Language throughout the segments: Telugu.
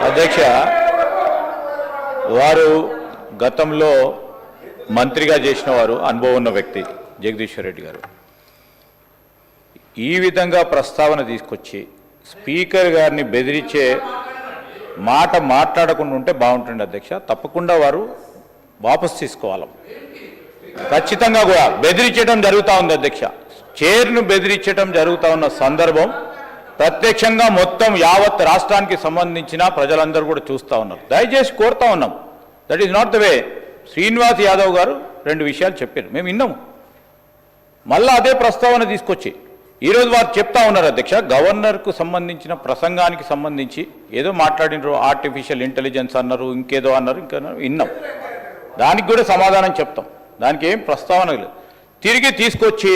అధ్యక్ష వారు గతంలో మంత్రిగా చేసిన వారు అనుభవం ఉన్న వ్యక్తి జగదీశ్వర్ రెడ్డి గారు. ఈ విధంగా ప్రస్తావన తీసుకొచ్చి స్పీకర్ గారిని బెదిరించే మాట మాట్లాడకుండా ఉంటే బాగుంటుంది అధ్యక్ష. తప్పకుండా వారు వాపస్ తీసుకోవాలి. ఖచ్చితంగా కూడా బెదిరించడం జరుగుతూ ఉంది అధ్యక్ష. చైర్ను బెదిరించడం జరుగుతూ ఉన్న సందర్భం ప్రత్యక్షంగా మొత్తం యావత్ రాష్ట్రానికి సంబంధించిన ప్రజలందరూ కూడా చూస్తూ ఉన్నారు దయచేసి కోరుతా ఉన్నాం. That is not the way Srinivas Yadav garu రెండు విషయాలు చెప్పారు. మేము విన్నాము. మళ్ళా అదే ప్రస్తావన తీసుకొచ్చి ఈరోజు వారు చెప్తా ఉన్నారు అధ్యక్ష గవర్నర్కు సంబంధించిన ప్రసంగానికి సంబంధించి ఏదో మాట్లాడినారు ఆర్టిఫిషియల్ ఇంటెలిజెన్స్ అన్నారు ఇంకేదో అన్నారు ఇంకా విన్నాం. దానికి కూడా సమాధానం చెప్తాం. దానికి ఏం ప్రస్తావన లేదు. తిరిగి తీసుకొచ్చి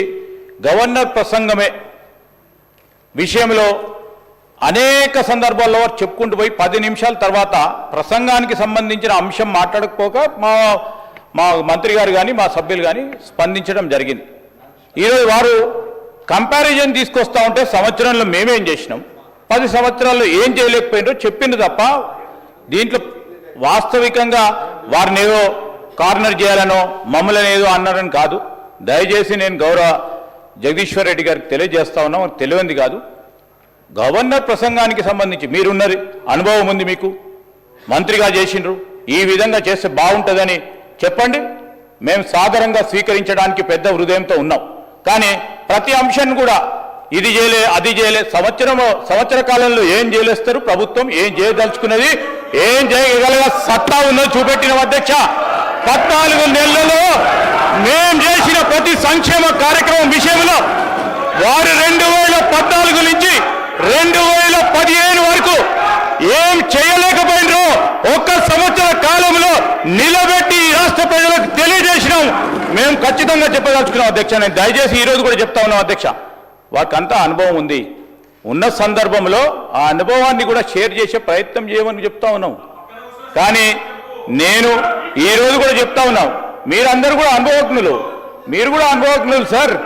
గవర్నర్ ప్రసంగమే విషయంలో అనేక సందర్భాల్లో వారు చెప్పుకుంటూ పోయి పది నిమిషాల తర్వాత ప్రసంగానికి సంబంధించిన అంశం మాట్లాడకపోక మా మా మంత్రి గారు కానీ మా సభ్యులు కానీ స్పందించడం జరిగింది. ఈరోజు వారు కంపారిజన్ తీసుకొస్తా ఉంటే సంవత్సరంలో మేమేం చేసినాం? పది సంవత్సరాల్లో ఏం చేయలేకపోయినో చెప్పింది తప్ప దీంట్లో వాస్తవికంగా వారిని ఏదో కార్నర్ చేయాలనో మమ్మల్ని ఏదో అన్నారని కాదు. దయచేసి నేను గౌరవ జగదీశ్వర్ రెడ్డి గారికి తెలియజేస్తా ఉన్నాం. తెలియంది కాదు. గవర్నర్ ప్రసంగానికి సంబంధించి మీరున్నది అనుభవం ఉంది మీకు. మంత్రిగా చేసిండ్రు. ఈ విధంగా చేస్తే బాగుంటుందని చెప్పండి. మేము సాదరంగా స్వీకరించడానికి పెద్ద హృదయంతో ఉన్నాం. కానీ ప్రతి అంశాన్ని కూడా ఇది చేయలే అది చేయలే సంవత్సరం సంవత్సర కాలంలో ఏం చేయలేస్తారు ప్రభుత్వం ఏం చేయదలుచుకున్నది ఏం చేయగలగ సత్తా ఉన్నది చూపెట్టిన అధ్యక్ష. పద్నాలుగు నెలలలో మేం చేసిన ప్రతి సంక్షేమ కార్యక్రమం విషయంలో వారు రెండు వేల పద్నాలుగు నుంచి రెండు వేల పదిహేను వరకు ఏం చేయలేకపోయినరో ఒక్క సంవత్సర కాలంలో నిలబెట్టి ఈ రాష్ట్ర ప్రజలకు తెలియజేసినాం. మేము ఖచ్చితంగా చెప్పదలుచుకున్నాం అధ్యక్ష. నేను దయచేసి ఈరోజు కూడా చెప్తా ఉన్నాం అధ్యక్ష. వాకంతా అనుభవం ఉంది. ఉన్న సందర్భంలో ఆ అనుభవాన్ని కూడా షేర్ చేసే ప్రయత్నం చేయమని చెప్తా ఉన్నాం. కానీ నేను ఈ రోజు కూడా చెప్తా ఉన్నాం మీరందరూ కూడా అనుభవజ్ఞులు. మీరు కూడా అనుభవజ్ఞులు సార్.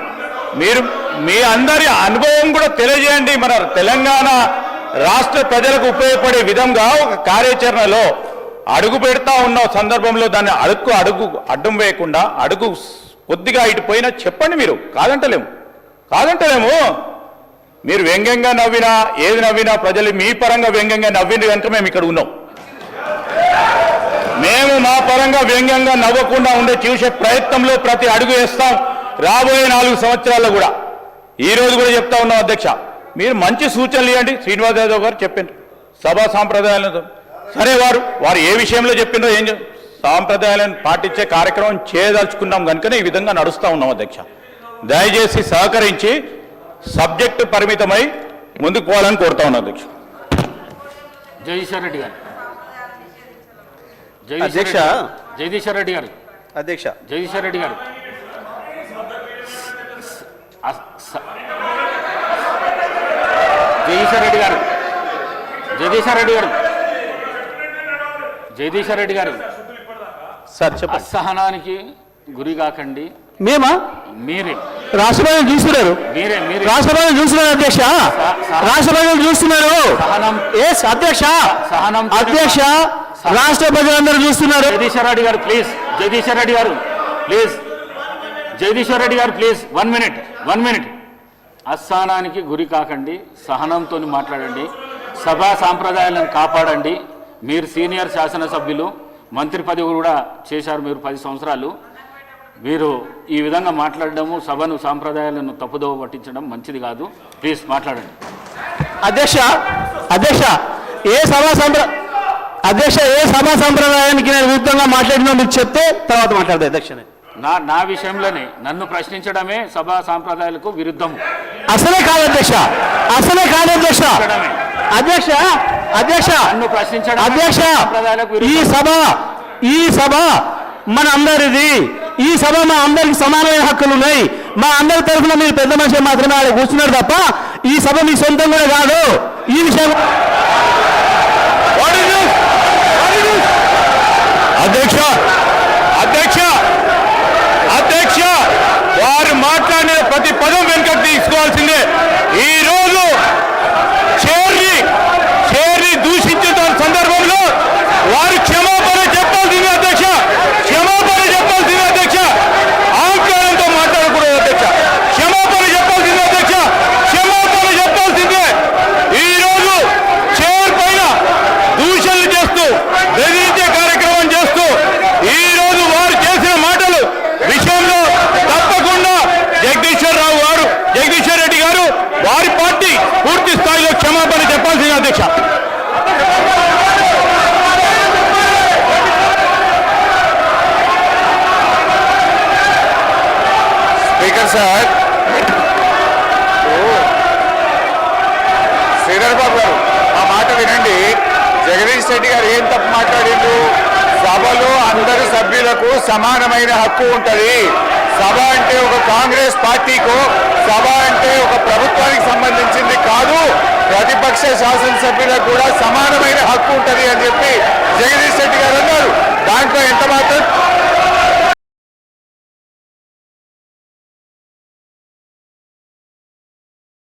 మీరు మీ అందరి అనుభవం కూడా తెలియజేయండి. మన తెలంగాణ రాష్ట్ర ప్రజలకు ఉపయోగపడే విధంగా ఒక కార్యాచరణలో అడుగు పెడతా ఉన్న సందర్భంలో దాన్ని అడుగు అడుగు అడ్డం వేయకుండా అడుగు కొద్దిగా ఇటు పోయినా చెప్పండి మీరు. కాదంటలేము. కాదంటలేము. మీరు వ్యంగ్యంగా నవ్వినా ఏది నవ్వినా ప్రజలు మీ పరంగా వ్యంగ్యంగా నవ్వింది కనుక మేము ఇక్కడ ఉన్నాం. మేము మా పరంగా వ్యంగ్యంగా నవ్వకుండా ఉండే చూసే ప్రయత్నంలో ప్రతి అడుగు వేస్తాం. రాబోయే నాలుగు సంవత్సరాల్లో కూడా. ఈ రోజు కూడా చెప్తా ఉన్నాం అధ్యక్ష. మీరు మంచి సూచనలు ఇవ్వండి. శ్రీనివాస్ యాదవ్ గారు చెప్పారు సభా సాంప్రదాయాలను సరే వారు వారు ఏ విషయంలో చెప్పిండ్రో ఏం సాంప్రదాయాలను పాటించే కార్యక్రమం చేయదలుచుకున్నాం కనుకనే ఈ విధంగా నడుస్తూ ఉన్నాం అధ్యక్ష. దయచేసి సహకరించి సబ్జెక్టు పరిమితమై ముందుకు పోవాలని కోరుతా ఉన్నాం అధ్యక్ష. జగదీశ్వర్ రెడ్డి గారు. అధ్యక్ష. జగదీశ్వర్ రెడ్డి గారు. అధ్యక్ష. జగదీశ్వర్ రెడ్డి గారు. జగదీశ్వర్ రెడ్డి గారు. జగదీశ్వర్ రెడ్డి గారు. జగదీశ్వర్ రెడ్డి గారు. సార్ చెప్పండి. అసహనానికి గురి కాకండి. మేమా? మీరే. రాష్ట్ర ప్రజలు చూస్తున్నారు. మీరే మీరే. రాష్ట్ర ప్రజలు చూస్తున్నారు అధ్యక్ష. రాష్ట్ర ప్రజలు చూస్తున్నారు. సహనం. ఎస్ అధ్యక్ష? సహనం అధ్యక్ష రాష్ట్ర ప్రజలందరూ చూస్తున్నారు. జగదీశ్వర్ రెడ్డి గారు ప్లీజ్. జగదీశ్వర్ రెడ్డి గారు please. Jagadishwar Reddy garu please. One minute one minute. అస్థానానికి గురి కాకండి సహనంతో మాట్లాడండి సభా సాంప్రదాయాలను కాపాడండి. మీరు సీనియర్ శాసనసభ్యులు మంత్రి పదవి కూడా చేశారు మీరు పది సంవత్సరాలు. మీరు ఈ విధంగా మాట్లాడడము సభను సాంప్రదాయాలను తప్పుదోవ పట్టించడం మంచిది కాదు. ప్లీజ్ మాట్లాడండి. అధ్యక్ష అధ్యక్ష ఏ సభా సంప్ర అధ్యక్ష ఏ సభా సంప్రదాయానికి నేను విరుద్ధంగా మాట్లాడినా మీరు చెప్తే తర్వాత మాట్లాడదు అధ్యక్ష నేను. నా నా విషయంలోనే నన్ను ప్రశ్నించడమే సభా సాంప్రదాయాలకు విరుద్ధము. అసలే కాదు అధ్యక్ష అసలే కాదు అధ్యక్ష. అధ్యక్ష అధ్యక్ష నన్ను ప్రశ్నించడం అధ్యక్ష ఈ. సభ ఈ సభ మన అందరిది ఈ సభ మా అందరికి సమానమైన హక్కులు ఉన్నాయి. మా అందరి తరఫున మీరు పెద్ద మనిషి మాత్రమే ఆడ కూర్చున్నారు తప్ప ఈ సభ మీ సొంతం కూడా కాదు. ఈ విషయం What is this? What is this? అధ్యక్ష అధ్యక్ష అధ్యక్ష వారు మాట్లాడిన ప్రతి పదం వెనుకకు తీసుకోవాల్సిందే ఈ రోజు చేరి చేరి దూషించిన సందర్భం సార్ శ్రీధర్ బాబు గారు ఆ మాట వినండి. జగదీష్ రెడ్డి గారు ఏం తప్పు మాట్లాడిండు సభలో అందరు సభ్యులకు సమానమైన హక్కు ఉంటది. సభ అంటే ఒక కాంగ్రెస్ పార్టీకో సభ అంటే ఒక ప్రభుత్వానికి సంబంధించింది కాదు. ప్రతిపక్ష శాసనసభ్యులకు కూడా సమానమైన హక్కు ఉంటది అని చెప్పి జగదీష్ రెడ్డి గారు అన్నారు. దాంట్లో ఎంత మాత్రం